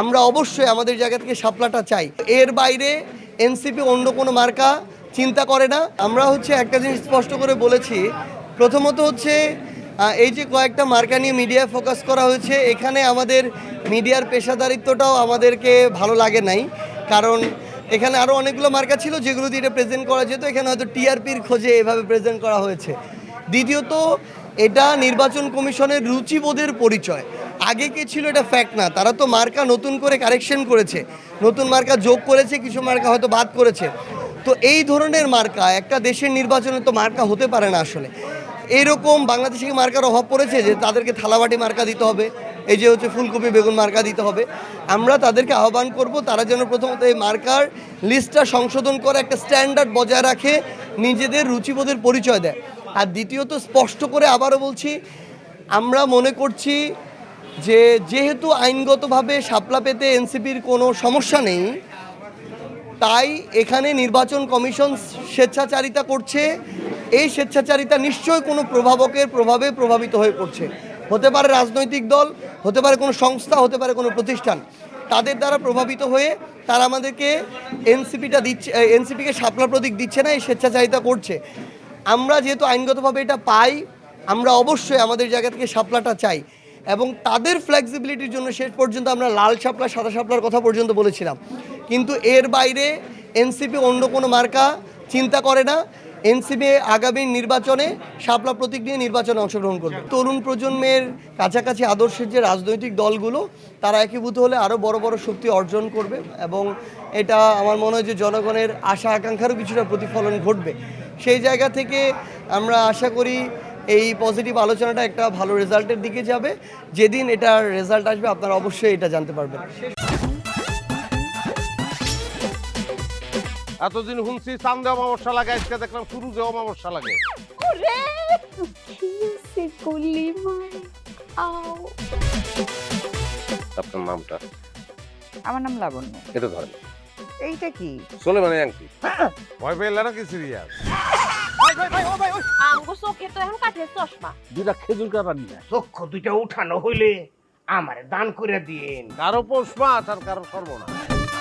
আমরা অবশ্যই আমাদের জায়গা থেকে শাপলাটা চাই। এর বাইরে এনসিপি অন্য কোনো মার্কা চিন্তা করে না। আমরা হচ্ছে একটা জিনিস স্পষ্ট করে বলেছি। প্রথমত হচ্ছে এই যে কয়েকটা মার্কা নিয়ে মিডিয়ায় ফোকাস করা হয়েছে, এখানে আমাদের মিডিয়ার পেশাদারিত্বটাও আমাদেরকে ভালো লাগে নাই। কারণ এখানে আরও অনেকগুলো মার্কা ছিল যেগুলো দিয়ে প্রেজেন্ট করা যেত। এখানে হয়তো টিআরপির খোঁজে এভাবে প্রেজেন্ট করা হয়েছে। দ্বিতীয়ত এটা নির্বাচন কমিশনের রুচিবোধের পরিচয়। আগে কি ছিল এটা ফ্যাক্ট না? তারা তো মার্কা নতুন করে কারেকশন করেছে। নতুন মার্কা যোগ করেছে, কিছু মার্কা হয়তো বাদ করেছে। তো এই ধরনের মার্কা, একটা দেশের নির্বাচনে তো মার্কা হতে পারে না আসলে। এইরকম বাংলাদেশে মার্কার অভাব পড়েছে যে তাদেরকে থালাবাটি মার্কা দিতে হবে? এই যে হচ্ছে ফুলকপি বেগুন মার্কা দিতে হবে। আমরা তাদেরকে আহ্বান করব, তারা যেন প্রথমত এই মার্কার লিস্টটা সংশোধন করে একটা স্ট্যান্ডার্ড বজায় রাখে, নিজেদের রুচিবোধের পরিচয় দেয়। আর দ্বিতীয়ত স্পষ্ট করে আবারও বলছি, আমরা মনে করছি যে যেহেতু আইনগতভাবে সাপলা পেতে এনসিপির কোনো সমস্যা নেই, তাই এখানে নির্বাচন কমিশন স্বেচ্ছাচারিতা করছে। এই স্বেচ্ছাচারিতা নিশ্চয়ই কোনো প্রভাবকের প্রভাবে প্রভাবিত হয়ে পড়ছে। হতে পারে রাজনৈতিক দল, হতে পারে কোনো সংস্থা, হতে পারে কোনো প্রতিষ্ঠান। তাদের দ্বারা প্রভাবিত হয়ে তারা আমাদেরকে এনসিপিটা দিচ্ছে এনসিপিকে সাপলা প্রতীক দিচ্ছে না, এই স্বেচ্ছাচারিতা করছে। আমরা যেহেতু আইনগতভাবে এটা পাই, আমরা অবশ্যই আমাদের জায়গা থেকে সাপলাটা চাই। এবং তাদের ফ্লেক্সিবিলিটির জন্য শেষ পর্যন্ত আমরা লাল সাপলা সাদা সাপলার কথা পর্যন্ত বলেছিলাম। কিন্তু এর বাইরে এনসিপি অন্য কোনো মার্কা চিন্তা করে না। এনসিপি আগামী নির্বাচনে শাপলা প্রতীক নিয়ে নির্বাচনে অংশগ্রহণ করবে। তরুণ প্রজন্মের কাছাকাছি আদর্শের যে রাজনৈতিক দলগুলো, তারা একীভূত হলে আরও বড় বড় শক্তি অর্জন করবে এবং এটা আমার মনে হয় যে জনগণের আশা আকাঙ্ক্ষারও কিছুটা প্রতিফলন ঘটবে। সেই জায়গা থেকে আমরা আশা করি এই পজিটিভ আলোচনাটা একটা ভালো রেজাল্টের দিকে যাবে। যেদিন এটার রেজাল্ট আসবে আপনারা অবশ্যই এটা জানতে পারবেন। এতদিন শুনছি চান্দে অমাবস্যা লাগে আজকে দেখলাম শুরুতে অমাবস্যা লাগে। ওরে কিসে গুলি মার আও। আপনার নামটা? আমার নাম লাবণ্য। এটা ধরেন। এইটা কি? চলে মানে আংটি ভয় পেলে নাকি সিরিয়াস? আঙ্গু চোখে তো এখন কাঠের চশমা। দুইটা খেজুর কাটা নিয়ে চক্ষু দুইটা উঠানো হইলে আমারে দান করে দিন কারও পৌষ মাস আর কারও সর্বনা